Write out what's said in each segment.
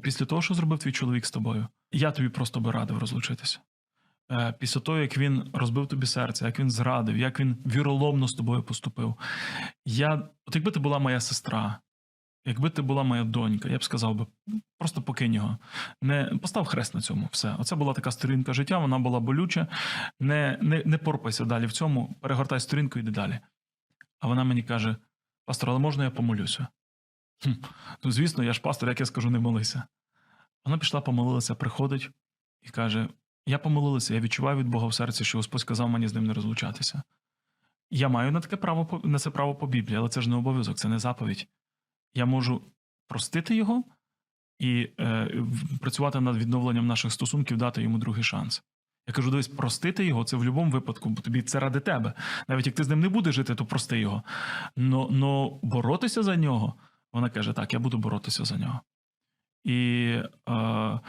Після того, що зробив твій чоловік з тобою, я тобі просто би радив розлучитися. Е, Після того, як він розбив тобі серце, як він зрадив, як він віроломно з тобою поступив. Я, от якби ти була моя сестра, якби ти була моя донька, я б сказав би, просто покинь його. Не постав хрест на цьому. Все. Оце була така сторінка життя, вона була болюча. Не, не, не порпайся далі в цьому, перегортай сторінку і йди далі. А вона мені каже: пастор, але можна я помолюся? Хм. Ну, звісно, я ж пастор, як я скажу, не молися. Вона пішла, помолилася, приходить і каже: Я помолилася, я відчуваю від Бога в серці, що Господь сказав мені з ним не розлучатися. Я маю на таке право на це право по Біблії, але це ж не обов'язок, це не заповідь. Я можу простити його і е, працювати над відновленням наших стосунків, дати йому другий шанс. Я кажу: дивись, простити його це в будь-якому випадку, бо тобі це ради тебе. Навіть як ти з ним не будеш жити, то прости його. Но, но боротися за нього, вона каже: так, я буду боротися за нього. І е,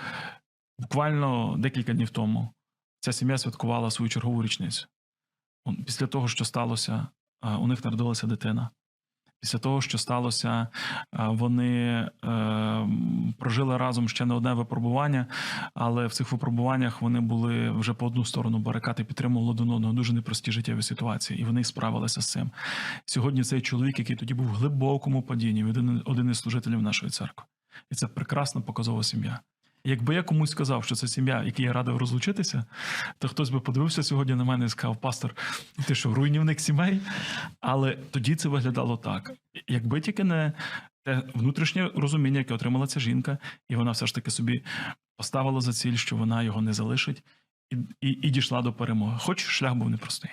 буквально декілька днів тому ця сім'я святкувала свою чергову річницю. Після того, що сталося, е, у них народилася дитина. Після того, що сталося, е, вони е, прожили разом ще не одне випробування, але в цих випробуваннях вони були вже по одну сторону барикад і підтримували один одного дуже непрості життєві ситуації, і вони справилися з цим. Сьогодні цей чоловік, який тоді був в глибокому падінні, один із служителів нашої церкви. І це прекрасна показова сім'я. Якби я комусь сказав, що це сім'я, якій я радив розлучитися, то хтось би подивився сьогодні на мене і сказав: Пастор, ти що, руйнівник сімей? Але тоді це виглядало так. Якби тільки не те внутрішнє розуміння, яке отримала ця жінка, і вона все ж таки собі поставила за ціль, що вона його не залишить, і, і, і дійшла до перемоги. Хоч шлях був непростий.